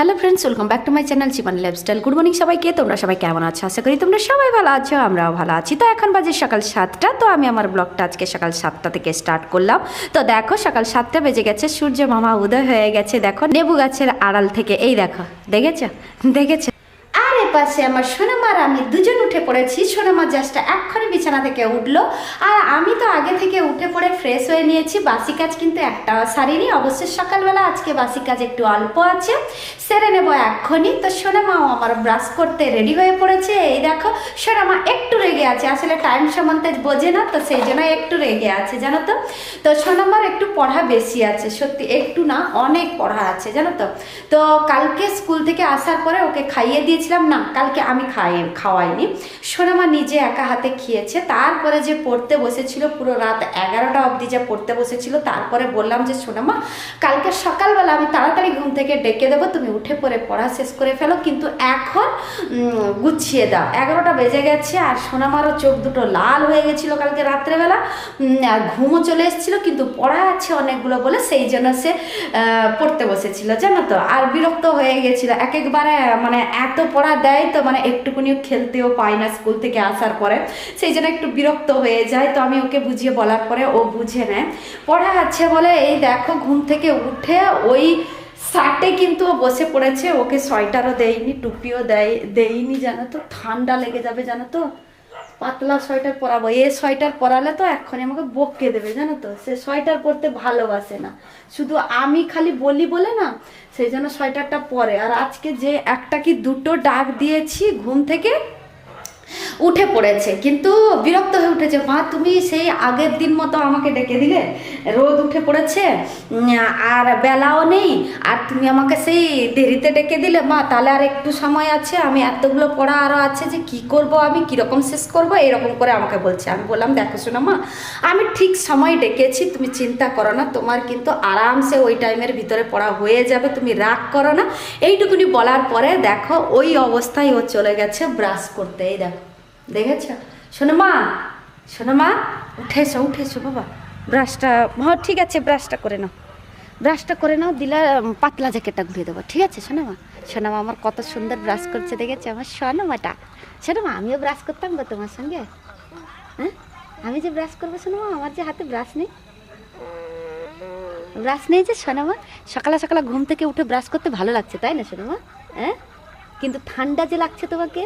Hello friends welcome back to my channel Jibon lifestyle good morning সবাইকে, তোমরা সবাই কেমন আছো? আশা করি তোমরা সবাই ভালো আছো, আমরাও ভালো আছি। তো এখন বাজে সকাল সাতটা, তো আমি আমার ব্লগটা আজকে সকাল সাতটা থেকে স্টার্ট করলাম। তো দেখো, সকাল সাতটা বেজে গেছে, সূর্য মামা উদয় হয়ে গেছে। দেখো, নেবু গাছের আড়াল থেকে, এই দেখো, দেখেছ? দেখেছ? পাশে আমার সোনামার আমি দুজন উঠে পড়েছি। সোনামা জাস্ট এক্ষণে বিছানা থেকে উঠল। আর আমি তো আগে থেকে উঠে পড়ে ফ্রেশ হয়ে নিয়েছি। বাসি কাজ কিন্তু একটাও সারিনি। অবশ্যই সকালবেলা আজকে বাসি কাজ একটু অল্প আছে। সেরে নেব এক্ষুনি। তো সোনামাও আমার ব্রাশ করতে রেডি হয়ে পড়েছে। এই দেখো, সোনামা একটু রেগে আছে। আসলে টাইম সম্বন্ধে বোঝে না, তো সেই জন্য একটু রেগে আছে, জানো তো? তো সোনামার একটু পড়া বেশি আছে। সত্যি একটু না, অনেক পড়া আছে, জানো তো? তো কালকে স্কুল থেকে আসার পরে ওকে খাইয়ে দিয়েছিলাম। না কালকে আমি খাই, খাওয়াইনি। সোনামা নিজে একা হাতে খেয়েছে, তারপরে যে পড়তে বসেছিল, পুরো রাত এগারোটা অবধি যে পড়তে বসেছিল, তারপরে বললাম যে, সোনামা, কালকে সকালবেলা আমি তাড়াতাড়ি ঘুম থেকে ডেকে দেবো, তুমি উঠে পড়ে পড়া শেষ করে ফেলো, কিন্তু এখন গুছিয়ে দাও। এগারোটা বেজে গেছে, আর সোনামারও চোখ দুটো লাল হয়ে গেছিল কালকে রাত্রেবেলা। আর ঘুমও চলে এসেছিল, কিন্তু পড়া আছে অনেকগুলো বলে, সেই জন্য সে পড়তে বসেছিল, জানো তো? আর বিরক্ত হয়ে গেছিল। এক একবারে মানে এত পড়া দেয় তো মানে একটুকুনিও খেলতেও পায় না স্কুল থেকে আসার পরে। সেই জন্য একটু বিরক্ত হয়ে যায়, তো আমি ওকে বুঝিয়ে বলার পরে ও বুঝে নেয়। পড়া আছে বলে, এই দেখো, ঘুম থেকে উঠে ওই শার্টে কিন্তু ও বসে পড়েছে, ওকে সোয়েটারও দেয়নি, টুপিও দেয়, দেয়নি, জানো তো, ঠান্ডা লেগে যাবে, জানো তো। পাতলা সোয়েটার পরাবো, এ সোয়েটার পরালে তো এক্ষুনি আমাকে বককে দেবে, জানো তো, সে সোয়েটার পরতে ভালোবাসে না। শুধু আমি খালি বলি বলে না সেই জন্য সোয়েটারটা পরে। আর আজকে যে একটা কি দুটো ডাক দিয়েছি ঘুম থেকে উঠে পড়েছে। কিন্তু বিরক্ত হয়ে উঠেছে, মা, তুমি সেই আগের দিন মতো আমাকে ডেকে দিলে? রোদ উঠে পড়েছে আর বেলাও নেই, আর তুমি আমাকে সেই দেরিতে ডেকে দিলে? মা, তাহলে আর একটু সময় আছে, আমি এতগুলো পড়া আরও আছে যে কি করব আমি, কীরকম শেষ করব? এরকম করে আমাকে বলছে। আমি বললাম, দেখো শোনো মা, আমি ঠিক সময় ডেকেছি, তুমি চিন্তা করো না, তোমার কিন্তু আরামসে ওই টাইমের ভিতরে পড়া হয়ে যাবে, তুমি রাগ করো না। এইটুকুনি বলার পরে দেখো, ওই অবস্থায় ও চলে গেছে ব্রাশ করতে। এই দেখো। দেখেছ? শোনো মা শোনো মা উঠে এসো উঠে এসো বাবা। ব্রাশটা হ্যাঁ ঠিক আছে, ব্রাশটা করে নাও। ব্রাশটা করে নাও, দিলে পাতলা জ্যাকেটটা ঘুরিয়ে দেবো, ঠিক আছে শোনো মা শোনো মা আমার কত সুন্দর ব্রাশ করছে, দেখেছ? আমার শোনো মাটা শোনো মা আমিও ব্রাশ করতাম গো তোমার সঙ্গে। হ্যাঁ? আমি যে ব্রাশ করব শোনো মা আমার যে হাতে ব্রাশ নেই। ব্রাশ নেই যে শোনো মা সকালে সকালে ঘুম থেকে উঠে ব্রাশ করতে ভালো লাগছে, তাই না শোনো মা হ্যাঁ? কিন্তু ঠান্ডা যে লাগছে তোমাকে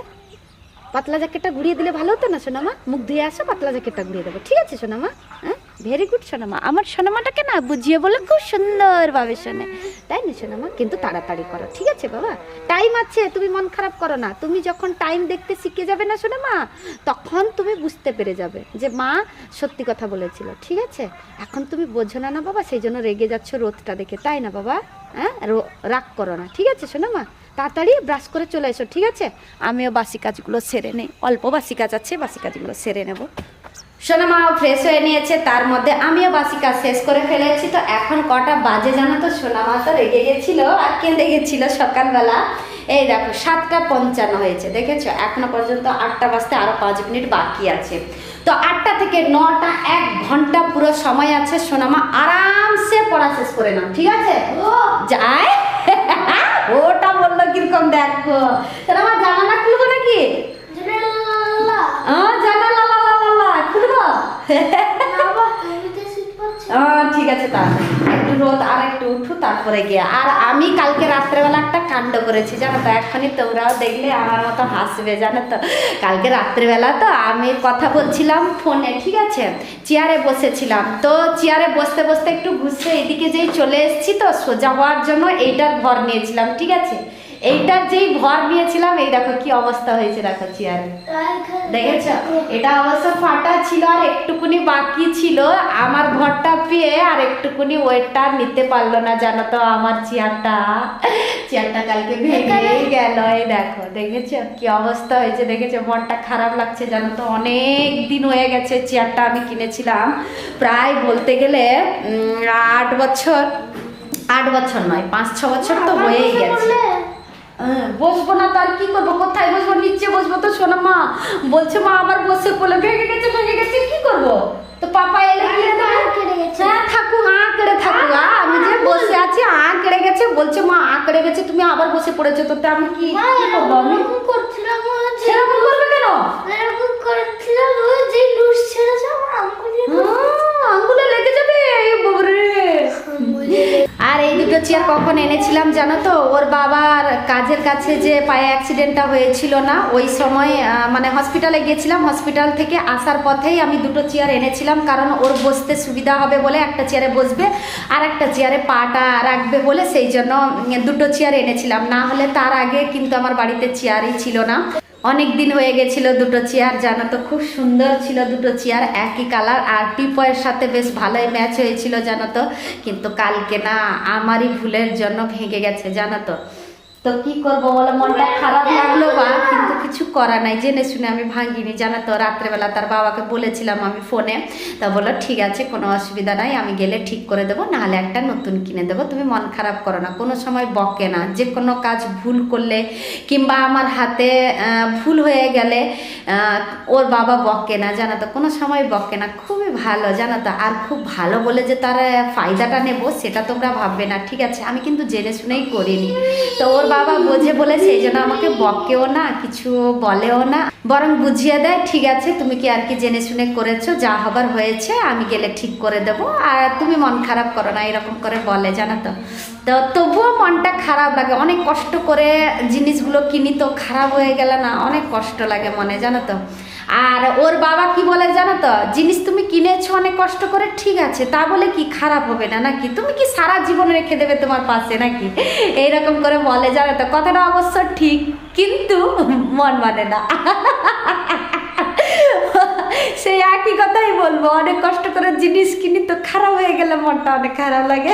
পাতলা জ্যাকেটটা ঘুরিয়ে দিলে ভালো হতো না, সোনামা? মুখ ধুয়ে আসো, পাতলা জ্যাকেটটা ঘুরিয়ে দেবো। ঠিক আছে, সোনামা? হ্যাঁ? ভেরি গুড সোনামা। আমার সোনামাটাকে না বুঝিয়ে বলে খুব সুন্দরভাবে শোনে। তাই না, সোনামা? কিন্তু তাড়াতাড়ি করো, ঠিক আছে বাবা? টাইম আছে, তুমি মন খারাপ করো না। তুমি যখন টাইম দেখতে শিখে যাবে না, সোনামা, তখন তুমি বুঝতে পেরে যাবে যে মা সত্যি কথা বলেছিল, ঠিক আছে? এখন তুমি বোঝো না না বাবা? সেই জন্য রেগে যাচ্ছ রোদটা দেখে, তাই না বাবা? হ্যাঁ? রাগ করো না, ঠিক আছে, সোনামা? তাড়াতাড়ি ব্রাশ করে চলে এসো, ঠিক আছে? আমিও বাসি কাজগুলো সেরে নেই। অল্প বাসি কাজ আছে, বাসি কাজগুলো সেরে নেব। সোনামা ফ্রেশ হয়ে নিয়েছে, তার মধ্যে আমিও বাসি কাজ শেষ করে ফেলেছি তো এখন কটা বাজে জানো তো? সোনামা তো রেগে গেছিল আর কেঁদে গেছিল সকালবেলা। এই দেখো, সাতটা পঞ্চান্ন হয়েছে, দেখেছ? এখনও পর্যন্ত আটটা বাজতে আরও পাঁচ মিনিট বাকি আছে। তো আটটা থেকে নটা, এক ঘণ্টা পুরো সময় আছে। সোনামা আরামসে পড়া শেষ করে নাও, ঠিক আছে? যায় ওটা কীরকম দেখো? তাহলে আমার জানালা খুলবো নাকি? জানালা। লা খুলবো? ঠিক আছে তা একটু রোদ আর একটু উঠু তারপরে গিয়ে। আর আমি কালকে রাত্রেবেলা একটা কাণ্ড করেছি জানো তো? এখনই তোমরাও দেখলে আমার মতো হাসবে জানো তো? কালকে রাত্রেবেলা তো আমি কথা বলছিলাম ফোনে ঠিক আছে? চেয়ারে বসেছিলাম। তো চেয়ারে বসতে বসতে একটু ঘুষে এদিকে যেই চলে এসেছি তো সোজা হওয়ার জন্য এইটার ভর নিয়েছিলাম ঠিক আছে? এইটার যেই ভর নিয়েছিলাম এই দেখো কি অবস্থা হয়েছে দেখো চেয়ার। দেখেছ? এটা অবশ্য ফাটা ছিল আর একটুকুনি বাকি ছিল। আমার ঘরটা পেয়ে আর একটুকুনি ওয়েটটা নিতে পারল না জানো তো আমার চেয়ারটা। চেয়ারটা কালকে ভেঙে গেল এই দেখো দেখেছ? কি অবস্থা হয়েছে দেখেছ? মনটা খারাপ লাগছে জানো তো? অনেক দিন হয়ে গেছে চেয়ারটা আমি কিনেছিলাম। প্রায় বলতে গেলে আট বছর আট বছর নয় পাঁচ ছ বছর তো হয়েই গেছে। বসবো না তো আর কি করব? কোথায় বসবো? নিচে বসবো তো শোনো মা। বলছে মা আবার বসে পড়লে ভেঙে গেছে ভেঙে গেছে কি করব? তো পাপা এলে। হ্যাঁ আমি যে বসে আছি গেছে। বলছে মা আঁ কেড়ে গেছে তুমি আবার বসে পড়েছো তো আমি কি করব আমি? এরকম করছিলাম ও সেরকম করবে কেন? এরকম করছিলাম যে লুজ ছেড়েছে আমার আঙ্গুলে আর এই দুটো চেয়ার কখন এনেছিলাম জানো তো? ওর বাবার কাজের কাছে যে পায়ে অ্যাক্সিডেন্টটা হয়েছিল না, ওই সময় মানে হসপিটালে গেছিলাম। হসপিটাল থেকে আসার পথেই আমি দুটো চেয়ার এনেছিলাম কারণ ওর বসতে সুবিধা হবে বলে একটা চেয়ারে বসবে আর একটা চেয়ারে পাটা রাখবে বলে সেই জন্য দুটো চেয়ার এনেছিলাম। না হলে তার আগে কিন্তু আমার বাড়িতে চেয়ারই ছিল না। অনেক দিন হয়ে গেছিল দুটো চেয়ার, জানো তো খুব সুন্দর ছিল দুটো চেয়ার, একই কালার, আর টিপয়ের সাথে বেশ ভালোই ম্যাচ হয়েছিল, জানো তো। কিন্তু কালকে না, আমারই ভুলের জন্য ভেঙে গেছে, জানো তো। তো কি করব বলো? মনটা খারাপ লাগল বা, কিন্তু কিছু করা নাই। জেনে শুনে আমি ভাঙিনি জানো তো, রাত্রেবেলা তার বাবাকে বলেছিলাম আমি ফোনে। তা বলল, ঠিক আছে, কোনো অসুবিধা নাই, আমি গেলে ঠিক করে দেবো, নাহলে একটা নতুন কিনে দেবো। তুমি মন খারাপ করো না, কোনো সময় বকে না। যে কোনো কাজ ভুল করলে কিংবা আমার হাতে ভুল হয়ে গেলে ওর বাবা বকে না, জানো তো, কোনো সময় বকে না। খুবই ভালো, জানো তো। আর খুব ভালো বলে যে তার ফায়দাটা নেব, সেটা তোমরা ভাববে না, ঠিক আছে? আমি কিন্তু জেনে শুনেই করিনি। তো ওর বাবা বোঝে বলেছে, এই জন্য আমাকে বকেও না কিছু বলেও না। বরং বুঝিয়ে দেয়, ঠিক আছে, তুমি কি আর কি জেনে শুনে করেছ, যা হবার হয়েছে, আমি গেলে ঠিক করে দেব। আর তুমি মন খারাপ করো না, এরকম করে বলে, জানো তো। তো তবুও মনটা খারাপ লাগে, অনেক কষ্ট করে জিনিসগুলো কিনি তো খারাপ হয়ে গেলে না, অনেক কষ্ট লাগে মনে, জানো তো। আর ওর বাবা কি বলে জানো তো? জিনিস তুমি কিনেছো অনেক কষ্ট করে, ঠিক আছে, তা বলে কি খারাপ হবে না নাকি? তুমি কি সারা জীবন রেখে দেবে তোমার পাশে নাকি? এইরকম করে বলে জানো তো, কথাটা অবশ্য ঠিক, কিন্তু মন মানে না। সেই একই কথাই বলব, অনেক কষ্ট করে জিনিস কিনি তো খারাপ হয়ে গেলে মনটা অনেক খারাপ লাগে।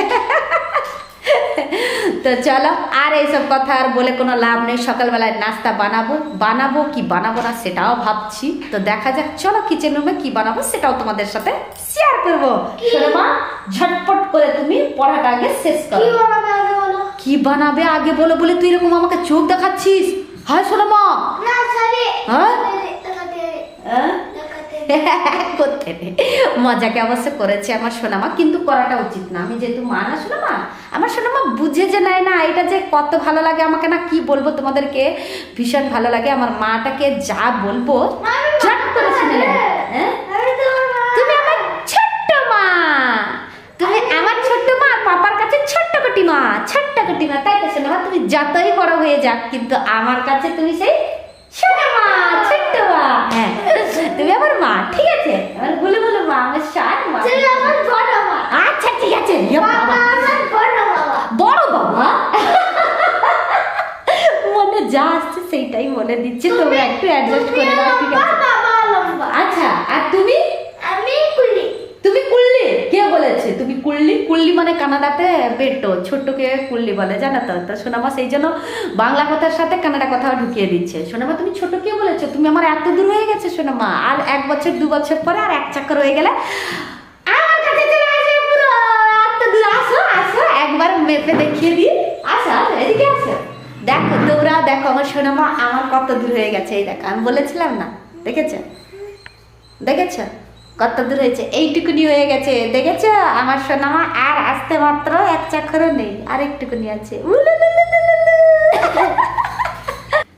তো চলো আর এইসব কথা আর বলে কোনো লাভ নেই সকালবেলায় নাস্তা বানাবো। বানাবো কি বানাবো না সেটাও ভাবছি। তো দেখা যাক চলো কিচেন রুমে কি বানাবো সেটাও তোমাদের সাথে শেয়ার করব। মা ঝটপট করে তুমি পড়াটা আগে শেষ করো। কি বানাবে আগে বলো? বলে তুই এরকম আমাকে চোখ দেখাচ্ছিস? হায় শোনো মা। না সরি হ্যাঁ? হ্যাঁ? করতে নেই। মজাকে অবশ্য করেছে আমার সোনামা কিন্তু করাটা উচিত না। আমি যেহেতু মা না সোনামা আমার সোনামা বুঝে যে নেয় না এটা যে কত ভালো লাগে আমাকে না কি বলব তোমাদেরকে? ভীষণ ভালো লাগে আমার মাটাকে যা বলব ঝট করে শুনে নেবে। হ্যাঁ? তুমি আমার ছোট্ট মা। তুমি আমার ছোট্ট মা পাপার কাছে ছোট্ট কুটি মা ছোট্ট কুটি মা। তাই তো শোনো তুমি যতই বড় হয়ে যাক কিন্তু আমার কাছে তুমি সেই ছোট মা ছোট্ট মা। হ্যাঁ। তুমি আমার মা ঠিক আছে? আমার বলে বলে মা আমার সার মা। তুমি আমার বড় মা। আচ্ছা ঠিক আছে ইয়ে বাবা। আমার বড় বাবা। বড় বাবা? মনে যা আসছে সেইটাই মনে দিচ্ছে তোমরা একটু অ্যাডজাস্ট করে নাও ঠিক আছে? বাবা লম্বা। আচ্ছা আর তুমি আমি কুলি তুমি কুল্লি কে বলেছে তুমি কুল্লি মানে কানাডাতে বেটো, ছোট্টকে কুল্লি বলে, জানো তো? তো সোনামা সেই জন্য বাংলা কথার সাথে কানাডা কথাও ঢুকিয়ে দিচ্ছে। সোনামা, তুমি ছোট কে বলেছ? তুমি আমার এত দূর হয়ে গেছে, সোনামা। আর এক বছর, দু বছর পরে আর এক চাকর হয়ে গেলে একবার মেপে দেখিয়ে দিই। আসো, এদিকে আসো। দেখো, তোমরা দেখো আমার সোনামা, আমার কত দূর হয়ে গেছে, এই দেখো, আমি বলেছিলাম না, দেখেছ? দেখেছ? কত দূর হয়েছে? এইটুকুনি হয়ে গেছে। দেখেছ? আমার সোনামা আর আসতে মাত্র এক চাকরও নেই, আর একটুকুনি আছে।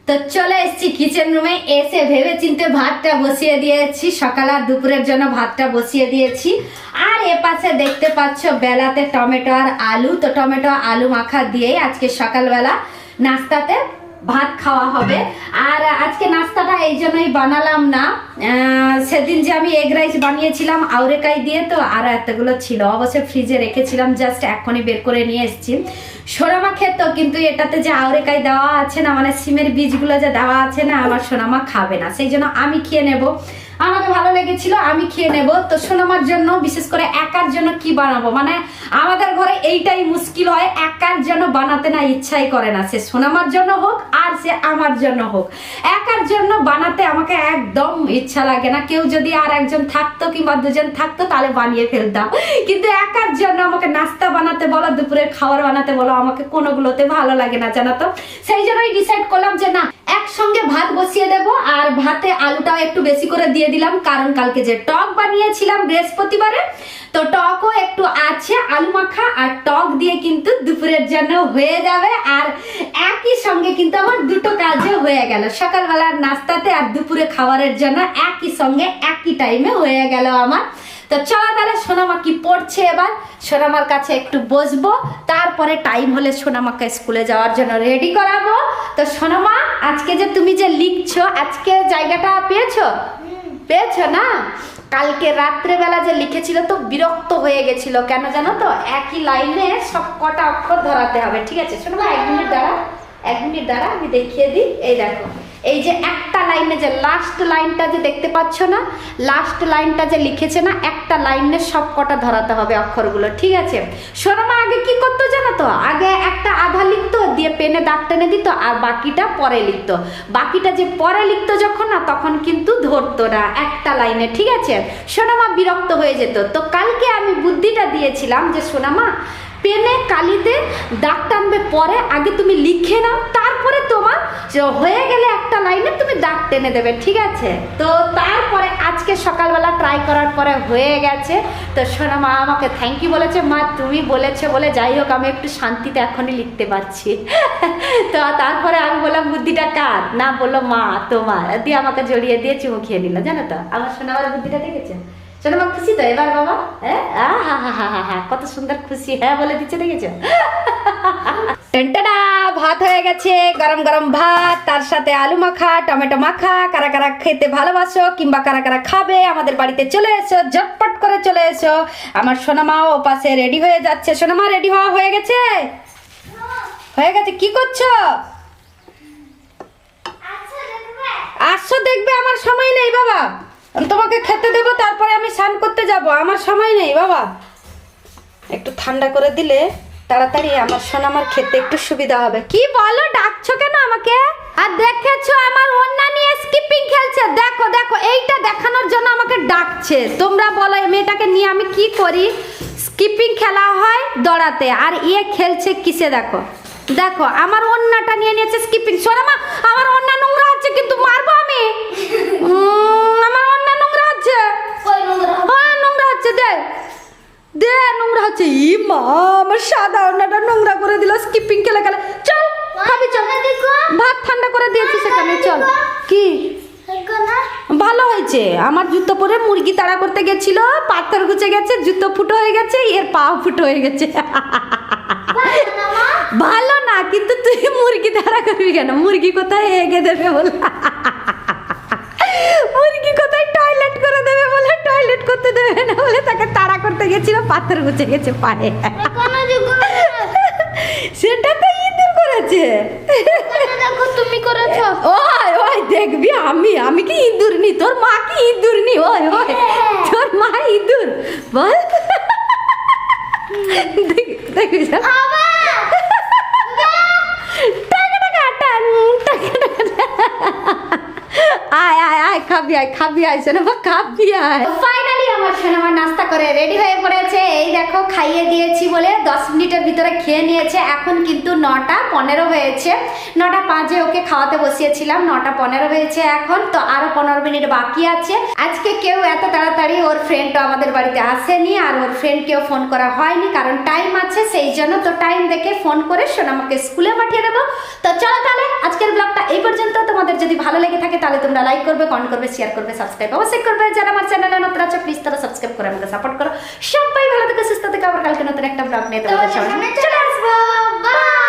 তো চলে এসেছি কিচেন রুমে এসে ভেবে চিনতে ভাতটা বসিয়ে দিয়েছি। সকাল আর দুপুরের জন্য ভাতটা বসিয়ে দিয়েছি। আর এ পাশে দেখতে পাচ্ছ, বেলাতে টমেটো আর আলু। তো টমেটো, আলু মাখা দিয়েই আজকে সকালবেলা নাস্তাতে ভাত খাওয়া হবে। আর আজকে নাস্তাটা এই জন্যই বানালাম না। সেদিন যে আমি এগ রাইস বানিয়েছিলাম আউরেকাই দিয়ে তো, আর এতগুলো ছিল। অবশ্যই ফ্রিজে রেখেছিলাম জাস্ট এখনই বের করে নিয়ে এসেছি। সোনামা খেত কিন্তু এটাতে যে আউরেকাই দেওয়া আছে না মানে সিমের বীজগুলো যে দেওয়া আছে না, আমার সোনামা খাবে না। সেই জন্য আমি খেয়ে নেব। আমাকে ভালো লেগেছিল, আমি খেয়ে নেব। তো সোনামার জন্য, বিশেষ করে একার জন্য কি বানাবো? মানে আমাদের ঘরে এইটাই মুশকিল হয়, একার জন্য বানাতে না ইচ্ছাই করে না। সে সোনামার জন্য হোক, আর সে আমার জন্য হোক। একার জন্য বানাতে আমাকে একদম ইচ্ছা লাগে না। কেউ যদি আর একজন থাকতো কিংবা দুজন থাকতো, তাহলে বানিয়ে ফেলতাম। কিন্তু একার জন্য আমাকে নাস্তা বানাতে বলো, দুপুরের খাবার বানাতে বলো, আমাকে কোনোগুলোতে ভালো লাগে না, জানো তো? সেই জন্যই ডিসাইড করলাম যে না একসঙ্গে ভাত বসিয়ে দেব, আর ভাতে আলুটাও একটু বেশি করে দিয়ে দিলাম, কারণ কালকে যে টক বানিয়েছিলাম বৃহস্পতিবারে, তো টকও একটু আছে, আলু মাখা আর টক দিয়ে কিন্তু দুপুরের জন্য হয়ে যাবে, আর একই সঙ্গে কিন্তু আমার দুটো কাজও হয়ে গেল। সকালবেলার নাস্তাতে আর দুপুরে খাবারের জন্য একই সঙ্গে একই টাইমে হয়ে গেল আমার। তো চলো তাহলে সোনামা কি পড়ছে এবার? সোনামার কাছে একটু বসবো, তারপরে টাইম হলে সোনামাকে স্কুলে যাওয়ার জন্য রেডি করাবো। তো সোনামা, আজকে যে তুমি যে লিখছো, আজকে জায়গাটা পেয়েছ? পেয়েছ না? কালকে রাত্রেবেলা যে লিখেছিল তো বিরক্ত হয়ে গেছিল, কেন জানো তো? একই লাইনে সব কটা অক্ষর ধরাতে হবে, ঠিক আছে? শোনো এক মিনিট দ্বারা এক মিনিট দ্বারা আমি দেখিয়ে দিই। এই দেখো। এই যে একটা লাইনে যে লাস্ট লাইনটা যে দেখতে পাচ্ছ না লাস্ট লাইনটা যে লিখেছে না, একটা লাইনে সব কটা ধরাতে হবে অক্ষরগুলো, ঠিক আছে? সোনামা আগে কি করতো জানো তো? আগে একটা আধা লিখতো, দিয়ে পেনে দাগ টেনে দিত, আর বাকিটা পরে লিখতো। বাকিটা যে পরে লিখতো যখন না, তখন কিন্তু ধরতো না একটা লাইনে, ঠিক আছে? সোনামা বিরক্ত হয়ে যেত। তো কালকে আমি বুদ্ধিটা দিয়েছিলাম যে সোনামা পেনে কালিতে দাগ টানবে পরে আগে তুমি লিখে নাও তারপরে তোমার হয়ে গেলে একটা লাইনে তুমি দাগ টেনে দেবে, ঠিক আছে? তো তারপরে আজকে সকালবেলা ট্রাই করার পরে হয়ে গেছে। তো শোনা মা আমাকে থ্যাংক ইউ বলেছে, মা, তুমি বলেছে বলে যাই হোক, আমি একটু শান্তিতে এখনই লিখতে পারছি। তো তারপরে আমি বললাম, বুদ্ধিটা কার? না, বলল, মা, তোমার। দিয়ে আমাকে জড়িয়ে দিয়ে চুমু খেয়ে নিল, জানো তো? আমার শোনাবার বুদ্ধিটা দেখেছে? শোনো মা খুশি তো এবার, বাবা? হ্যাঁ? হা হা হা হা, কত সুন্দর খুশি হ্যাঁ বলে দিচ্ছে, দেখেছ? ভাত হয়ে গেছে গরম গরম ভাত তার সাথে আলু মাখা টমেটো মাখা কারা কারা খেতে ভালোবাসো কিংবা কারা কারা খাবে আমাদের বাড়িতে চলে এসো ঝটপট করে চলে এসো। আমার সোনামাও ও পাশে রেডি হয়ে যাচ্ছে। সোনামা রেডি হওয়া হয়ে গেছে? হয়ে গেছে কি করছ? আচ্ছা দেখবে। আসছো দেখবে আমার সময় নেই বাবা। তোমাকে খেতে দেবো তারপরে আমি স্নান করতে যাব। আমার সময় নেই বাবা। একটু ঠান্ডা করে দিলে তাড়াতাড়ি আমার সোনামার খেতে একটু সুবিধা হবে। কি বলো, ডাকছো কেন আমাকে? আর দেখেছ আমার অন্যা নিয়ে স্কিপিং খেলছে? দেখো দেখো, এইটা দেখানোর জন্য আমাকে ডাকছে। তোমরা বলো, এই মেয়েটাকে নিয়ে আমি কি করি? স্কিপিং খেলা হয় দৌড়াতে, আর ইয়ে খেলছে কিসে দেখো? দেখো, আমার অন্যটা নিয়ে নিয়েছে স্কিপিং সোনামা আমার অন্য নোংরা হচ্ছে, কিন্তু মারবো আমি উম, আমার অন্য নোংরা আছে কই নোংরা হ্যাঁ নোংরা হচ্ছে দে দে নোংরা হচ্ছে ই মা আমার সাদা অন্যটা নোংরা করে দিল স্কিপিং খেলে গেলে চল খাবি চল। ভাত ঠান্ডা করে দিয়েছি সেখানে চল। কি? ভালো হয়েছে। আমার জুতো পরে মুরগি তাড়া করতে গেছিল পাথর গুছে গেছে জুতো ফুটো হয়ে গেছে এর পাও ফুটো হয়ে গেছে। ভালো না ভালো না কিন্তু তুই মুরগি তাড়া করবি কেন? মুরগি কোথায় এগে দেবে বলে মুরগি কোথায় টয়লেট করে দেবে বলে টয়লেট করতে দেবে না বলে তাকে তাড়া করতে গেছিল পাথর গুছে গেছে পায়ে। সেটা তো ইঁদুর করেছে। দেখো তুমি করেছ। ওই ওই দেখবি আমি আমি কি ইঁদুর নি? তোর মা কি ইঁদুর নি? ওই ওই তোর মা ইঁদুর। বল। দেখ-। আয় আয় আয় খাবি আয় খাবি আয় সোনামা খাবি আয়। ফাইনালি আমার নাস্তা করে রেডি হয়ে পড়েছে। এই দেখো, খাইয়ে দিয়েছি বলে দশ মিনিটের ভিতরে খেয়ে নিয়েছে। এখন কিন্তু নটা পনেরো হয়েছে। নটা পাঁচে ওকে খাওয়াতে বসিয়েছিলাম, নটা পনেরো হয়েছে এখন, তো আরও পনেরো মিনিট বাকি আছে। আজকে কেউ এত তাড়াতাড়ি ওর ফ্রেন্ডও আমাদের বাড়িতে আসেনি, আর ওর ফ্রেন্ডকেও ফোন করা হয়নি, কারণ টাইম আছে, সেই জন্য তো টাইম দেখে ফোন করে সোনামাকে স্কুলে পাঠিয়ে দেবো। তো চলো তাহলে, আজকের ব্লগটা এই পর্যন্ত। তোমাদের যদি ভালো লেগে থাকে, তাহলে তোমরা লাইক করবে কমেন্ট করবে শেয়ার করবে সাবস্ক্রাইব অবশ্যই করবে। যারা আমার চ্যানেলে নতুন আছে প্লিজ তারা সাবস্ক্রাইব করে আমাকে সাপোর্ট করো। সবাই ভালো থেকে সুস্থ থেকে আবার কালকে নতুন একটা ব্লগ নিয়ে তোমাদের সামনে চলে আসব। বাই